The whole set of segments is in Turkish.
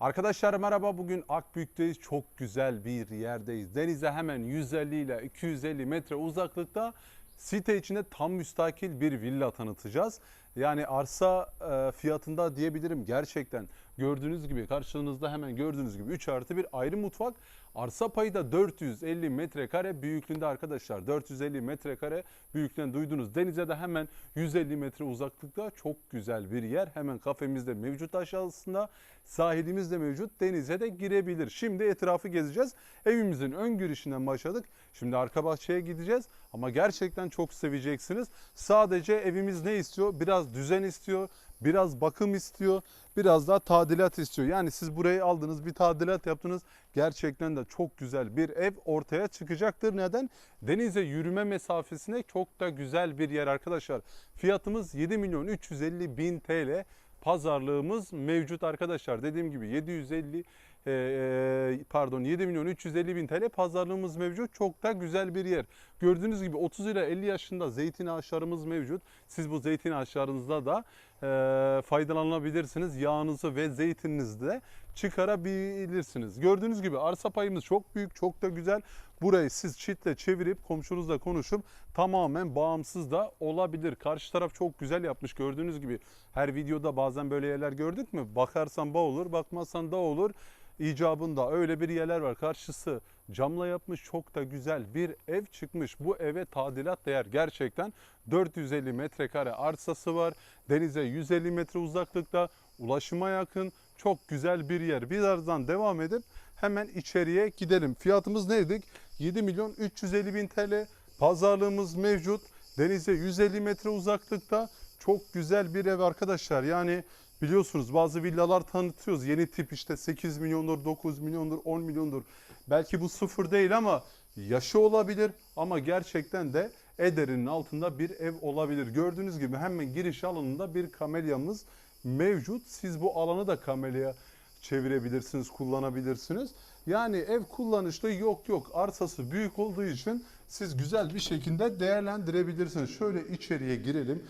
Arkadaşlar merhaba bugün Akbük'teyiz. Çok güzel bir yerdeyiz. Denize hemen 150 ile 250 metre uzaklıkta site içinde tam müstakil bir villa tanıtacağız. Yani arsa e, fiyatında diyebilirim gerçekten gördüğünüz gibi karşınızda hemen gördüğünüz gibi 3 artı bir ayrı mutfak. Arsa payı da 450 metrekare büyüklüğünde arkadaşlar. 450 metrekare büyüklüğünde duydunuz. Denize de hemen 150 metre uzaklıkta çok güzel bir yer. Hemen kafemizde mevcut aşağısında. Sahilimiz de mevcut. Denize de girebilir. Şimdi etrafı gezeceğiz. Evimizin ön girişinden başladık. Şimdi arka bahçeye gideceğiz. Ama gerçekten çok seveceksiniz. Sadece evimiz ne istiyor? Biraz düzen istiyor. Biraz bakım istiyor. Biraz da tadilat istiyor. Yani siz burayı aldınız bir tadilat yaptınız. Gerçekten de çok güzel bir ev ortaya çıkacaktır. Neden? Denize yürüme mesafesine çok da güzel bir yer arkadaşlar. Fiyatımız 7 milyon 350 bin TL pazarlığımız mevcut arkadaşlar. Dediğim gibi 750 e, pardon 7 milyon 350 bin TL pazarlığımız mevcut. Çok da güzel bir yer. Gördüğünüz gibi 30 ile 50 yaşında zeytin ağaçlarımız mevcut. Siz bu zeytin ağaçlarınızda da e, faydalanabilirsiniz. Yağınızı ve zeytininizi de çıkarabilirsiniz. Gördüğünüz gibi arsa payımız çok büyük, çok da güzel. Burayı siz çitle çevirip komşunuzla konuşup tamamen bağımsız da olabilir. Karşı taraf çok güzel yapmış gördüğünüz gibi. Her videoda bazen böyle yerler gördük mü? Bakarsan bağ olur, bakmazsan da olur. İcabında öyle bir yerler var. Karşısı camla yapmış çok da güzel bir ev çıkmış. Bu eve tadilat değer gerçekten 450 metrekare arsası var. Denize 150 metre uzaklıkta ulaşıma yakın çok güzel bir yer. Birazdan devam edip hemen içeriye gidelim. Fiyatımız neydik? 7 milyon 350 bin TL. Pazarlığımız mevcut. Denize 150 metre uzaklıkta çok güzel bir ev arkadaşlar. Yani biliyorsunuz bazı villalar tanıtıyoruz. Yeni tip işte 8 milyondur, 9 milyondur, 10 milyondur. Belki bu sıfır değil ama yaşı olabilir ama gerçekten de ederinin altında bir ev olabilir. Gördüğünüz gibi hemen giriş alanında bir kamelyamız mevcut. Siz bu alanı da kamelya çevirebilirsiniz, kullanabilirsiniz. Yani ev kullanışlı yok yok. Arsası büyük olduğu için siz güzel bir şekilde değerlendirebilirsiniz. Şöyle içeriye girelim.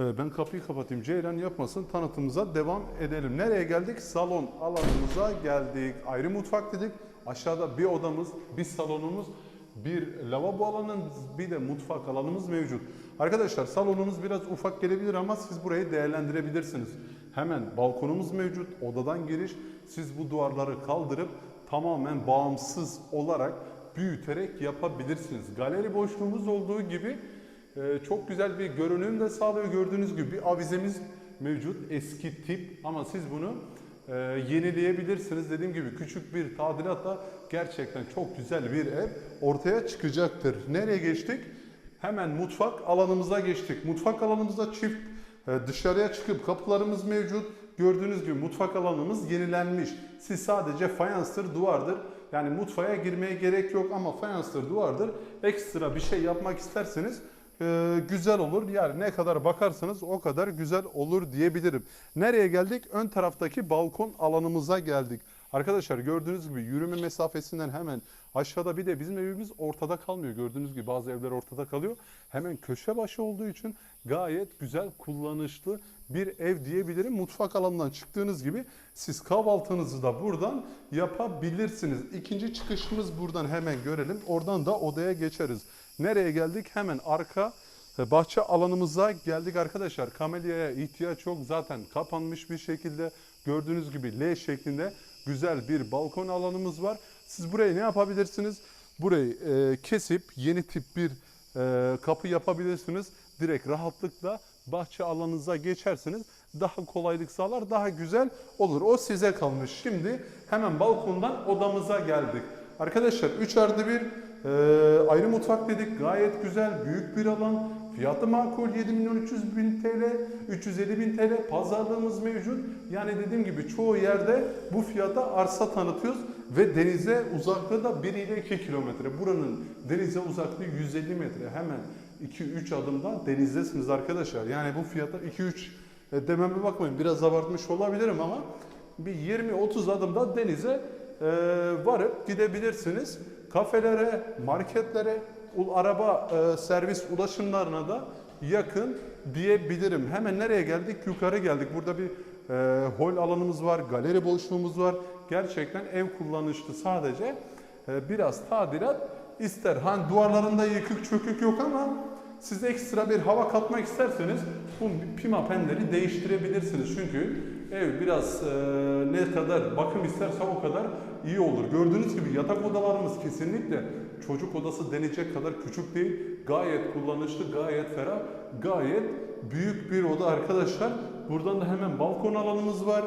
Ee, Ben kapıyı kapatayım. Ceylan yapmasın. Tanıtımıza devam edelim. Nereye geldik? Salon alanımıza geldik. Ayrı mutfak dedik. Aşağıda bir odamız, bir salonumuz, bir lavabo alanımız, bir de mutfak alanımız mevcut. Arkadaşlar salonumuz biraz ufak gelebilir ama siz burayı değerlendirebilirsiniz. Hemen balkonumuz mevcut. Odadan giriş. Siz bu duvarları kaldırıp tamamen bağımsız olarak büyüterek yapabilirsiniz. Galeri boşluğumuz olduğu gibi ee, çok güzel bir görünüm de sağlıyor. Gördüğünüz gibi bir avizemiz mevcut. Eski tip ama siz bunu e, yenileyebilirsiniz. Dediğim gibi küçük bir tadilatla gerçekten çok güzel bir ev ortaya çıkacaktır. Nereye geçtik? Hemen mutfak alanımıza geçtik. Mutfak alanımızda çift e, dışarıya çıkıp kapılarımız mevcut. Gördüğünüz gibi mutfak alanımız yenilenmiş. Siz sadece fayanstır, duvardır. Yani mutfağa girmeye gerek yok ama fayanstır, duvardır. Ekstra bir şey yapmak isterseniz e, güzel olur. Yani ne kadar bakarsanız o kadar güzel olur diyebilirim. Nereye geldik? Ön taraftaki balkon alanımıza geldik. Arkadaşlar gördüğünüz gibi yürüme mesafesinden hemen aşağıda bir de bizim evimiz ortada kalmıyor. Gördüğünüz gibi bazı evler ortada kalıyor. Hemen köşe başı olduğu için gayet güzel kullanışlı bir ev diyebilirim. Mutfak alanından çıktığınız gibi siz kahvaltınızı da buradan yapabilirsiniz. İkinci çıkışımız buradan hemen görelim. Oradan da odaya geçeriz. Nereye geldik? Hemen arka e, bahçe alanımıza geldik arkadaşlar. Kamelyaya ihtiyaç yok. Zaten kapanmış bir şekilde gördüğünüz gibi L şeklinde güzel bir balkon alanımız var. Siz burayı ne yapabilirsiniz? Burayı e, kesip yeni tip bir e, kapı yapabilirsiniz. Direkt rahatlıkla bahçe alanınıza geçersiniz. Daha kolaylık sağlar, daha güzel olur. O size kalmış. Şimdi hemen balkondan odamıza geldik. Arkadaşlar 3 artı 1 ee, ayrı mutfak dedik. Gayet güzel. Büyük bir alan. Fiyatı makul 7 milyon 300 bin TL, 350 bin TL pazarlığımız mevcut. Yani dediğim gibi çoğu yerde bu fiyata arsa tanıtıyoruz ve denize uzaklığı da 1 ile 2 kilometre. Buranın denize uzaklığı 150 metre. Hemen 2-3 adımda denizdesiniz arkadaşlar. Yani bu fiyata 2-3 e, dememe bakmayın biraz abartmış olabilirim ama bir 20-30 adımda denize e, varıp gidebilirsiniz. Kafelere, marketlere, araba e, servis ulaşımlarına da yakın diyebilirim. Hemen nereye geldik? Yukarı geldik. Burada bir e, hol alanımız var, galeri boşluğumuz var. Gerçekten ev kullanışlı sadece e, biraz tadilat ister. Hani duvarlarında yıkık çökük yok ama siz ekstra bir hava katmak isterseniz bu pimapenleri değiştirebilirsiniz. Çünkü ev biraz e, ne kadar bakım isterse o kadar iyi olur. Gördüğünüz gibi yatak odalarımız kesinlikle çocuk odası denecek kadar küçük değil. Gayet kullanışlı, gayet ferah, gayet büyük bir oda arkadaşlar. Buradan da hemen balkon alanımız var.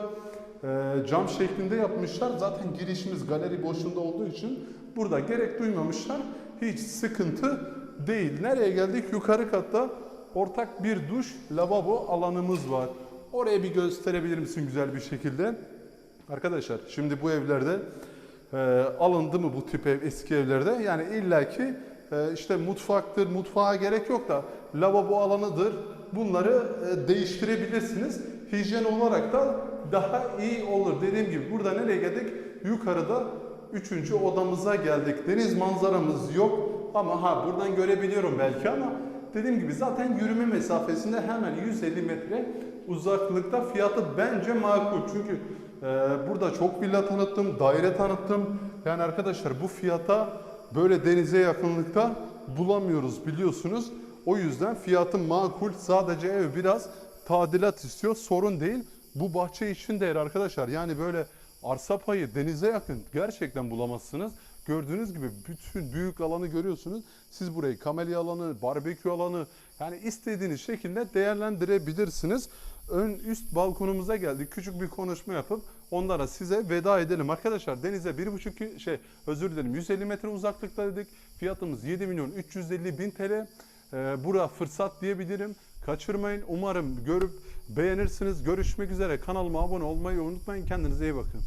Ee, cam şeklinde yapmışlar. Zaten girişimiz galeri boşluğunda olduğu için burada gerek duymamışlar. Hiç sıkıntı değil. Nereye geldik? Yukarı katta ortak bir duş, lavabo alanımız var. Oraya bir gösterebilir misin güzel bir şekilde? Arkadaşlar şimdi bu evlerde e, alındı mı bu tip ev eski evlerde? Yani illaki e, işte mutfaktır, mutfağa gerek yok da lavabo alanıdır. Bunları e, değiştirebilirsiniz. Hijyen olarak da daha iyi olur. Dediğim gibi burada nereye geldik? Yukarıda üçüncü odamıza geldik. Deniz manzaramız yok ama ha buradan görebiliyorum belki ama dediğim gibi zaten yürüme mesafesinde hemen 150 metre uzaklıkta fiyatı bence makul. Çünkü e, burada çok villa tanıttım, daire tanıttım. Yani arkadaşlar bu fiyata böyle denize yakınlıkta bulamıyoruz biliyorsunuz. O yüzden fiyatı makul. Sadece ev biraz tadilat istiyor. Sorun değil. Bu bahçe için değer arkadaşlar. Yani böyle arsa payı denize yakın gerçekten bulamazsınız. Gördüğünüz gibi bütün büyük alanı görüyorsunuz. Siz burayı kamelya alanı, barbekü alanı yani istediğiniz şekilde değerlendirebilirsiniz. Ön üst balkonumuza geldik. Küçük bir konuşma yapıp onlara size veda edelim. Arkadaşlar denize 1,5 şey özür dilerim 150 metre uzaklıktaydık. Fiyatımız 7 milyon 350 bin TL. Ee, bura fırsat diyebilirim. Kaçırmayın. Umarım görüp beğenirsiniz. Görüşmek üzere. Kanalıma abone olmayı unutmayın. Kendinize iyi bakın.